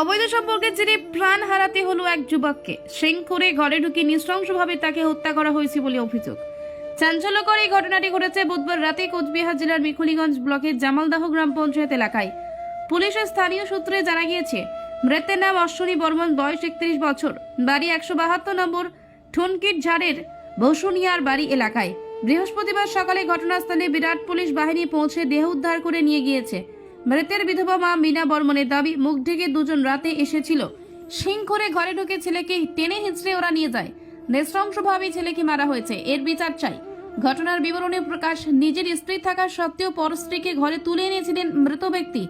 অবৈধ সম্পর্কের জেরে প্রাণ হারাতে হলো এক যুবককে। সিং করে ঘরে ঢুকে নৃশংসভাবে তাকে হত্যা করা হয়েছে বলে অভিযোগ। চাঞ্চল্যকর এই ঘটনাটি ঘটেছে বুধবার রাতে কোচবিহার জেলার মেখলিগঞ্জ ব্লকের জামালদাহ গ্রাম পঞ্চায়েত এলাকায়। পুলিশের স্থানীয় সূত্রে জানা গিয়েছে, মৃতের নাম অশ্বনী বর্মন, বয়স একত্রিশ বছর। বাড়ি একশো বাহাত্তর নম্বর ঠুনকিট ঝাড়ের বসুনিয়ার বাড়ি এলাকায়। বৃহস্পতিবার সকালে ঘটনাস্থলে বিরাট পুলিশ বাহিনী পৌঁছে দেহ উদ্ধার করে নিয়ে গিয়েছে। মৃতের বিধবা মা মিনা বর্মনের দাবি, মুখ ঢেকে দুজন রাতে এসেছিল। শিং করে ঘরে ঢুকে ছেলেকে টেনে হিঁচড়ে ওরা নিয়ে যায়। নৃশংসভাবে ছেলেকে মারা হয়েছে, এর বিচার চাই। ঘটনার বিবরণে প্রকাশ, নিজের স্ত্রী থাকা সত্ত্বেও পর স্ত্রীকে ঘরে তুলে এনেছিলেন মৃত ব্যক্তি।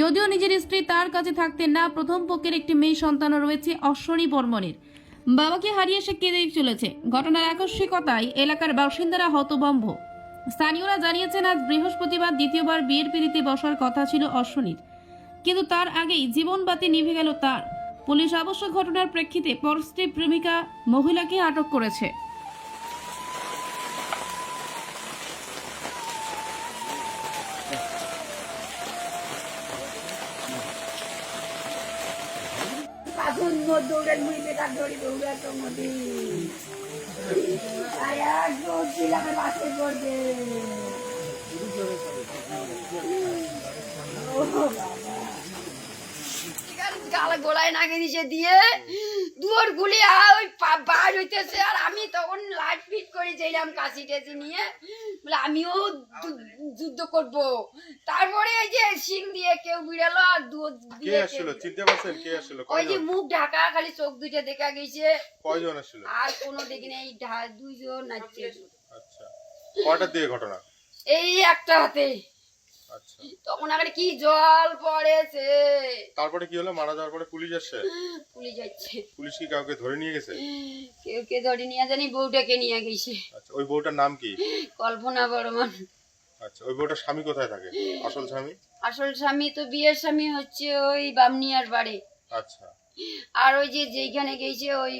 যদিও নিজের স্ত্রী তার কাছে থাকতেন না, প্রথম পক্ষের একটি মেয়ে সন্তানও রয়েছে, অশ্বনী বর্মনের। বাবাকে হারিয়ে সে কেঁদেই চলেছে। ঘটনার আকস্মিকতায় এলাকার বাসিন্দারা হতবম্ব স্থানীয়রা জানিয়েছেন, আজ বৃহস্পতিবার দ্বিতীয়বার বিয়ের পিড়িতে বসার কথা ছিল অশ্বনীর। কিন্তু তার আগেই জীবনবাতি নিভে গেল তার। পুলিশ অবশ্য ঘটনার প্রেক্ষিতে পরস্ত্রী প্রেমিকা মহিলাকে আটক করেছে। দৌড়ান বেকার দৌড়ি তো মধ্যে গালা গোলায় নাকে দিছে দিয়ে দুয়ার গুলি ওই বার হইতেছে আর ফিট কাশি টাশি নিয়ে। বলে আমিও যুদ্ধ করব। তারপরে এই যে সিং দিয়ে কেউ বিড়ালো আর দুধ দিয়ে আসছিল চিনতে পারছেন কে আসছিল ওই যে মুখ ঢাকা খালি চোখ দুইটা দেখা গেছে। কয়জন আসলো? আর কোনো দেখি নেই দুইজন নাচছে আচ্ছা। কয়টার দিকে ঘটনা? এই একটা হাতে। তখন আগে কি জল পড়েছে? তারপরে কি হলো? মারা যাওয়ার পরে পুলিশ আসছে পুলিশ যাচ্ছে পুলিশ কি কাউকে ধরে নিয়ে গেছে? কেউ কে ধরে নিয়ে জানি বউটাকে নিয়ে গেছে। আচ্ছা ওই বউটার নাম কি? কল্পনা বর্মন। আচ্ছা ওই বউটার স্বামী কোথায় থাকে? আসল স্বামী? আসল স্বামী তো বিয়ের স্বামী হচ্ছে ওই বামনিয়ার বাড়ি। আচ্ছা। আর ওই যে যেখানে গেছে ওই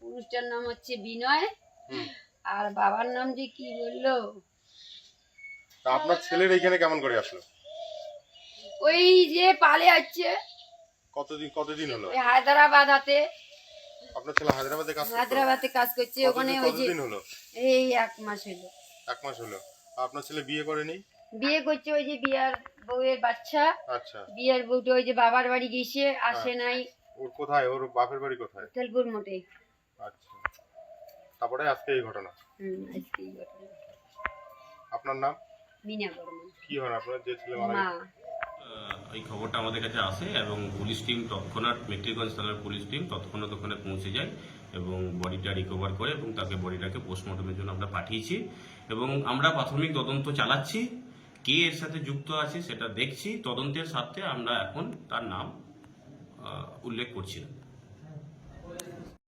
পুরুষটার নাম হচ্ছে বিনয়। আর বাবার নাম যে কি বলল? তা আপনার ছেলের এইখানে কেমন করে আসলো? ওই যে পালে আছে কতদিন কতদিন হলো? ওই হায়দ্রাবাদ হাতে। আপনার ছেলে হায়দ্রাবাদে কাজ করতো? হায়দ্রাবাদে কাজ করছে ওখানে ওই যে কতদিন হলো? এই এক মাস হলো। এক মাস হলো। আপনার ছেলে বিয়ে করেনি? বিয়ে করছে ওই যে বিয়ার বউয়ের বাচ্চা। আচ্ছা। বিয়ার বউটা ওই যে বাবার বাড়ি গিয়েছে আসে হ্যাঁ। নাই। ওর কোথায়? ওর বাপের বাড়ি কোথায়? তেলপুর মোটে আচ্ছা। তারপরে আজকে এই ঘটনা। হুম আজকে এই ঘটনা। আপনার নাম? মিনা বর্মন। কি হন আপনার? যে ছেলে মা। এই খবরটা আমাদের কাছে আসে এবং পুলিশ টিম তৎক্ষণাৎ মেট্রিকগঞ্জ থানার পুলিশ টিম তৎক্ষণাৎ ওখানে পৌঁছে যায় এবং বডিটা রিকভার করে এবং তাকে বডিটাকে পোস্টমর্টমের জন্য আমরা পাঠিয়েছি এবং আমরা প্রাথমিক তদন্ত চালাচ্ছি কে এর সাথে যুক্ত আছে সেটা দেখছি তদন্তের সাথে আমরা এখন তার নাম উল্লেখ করছি না।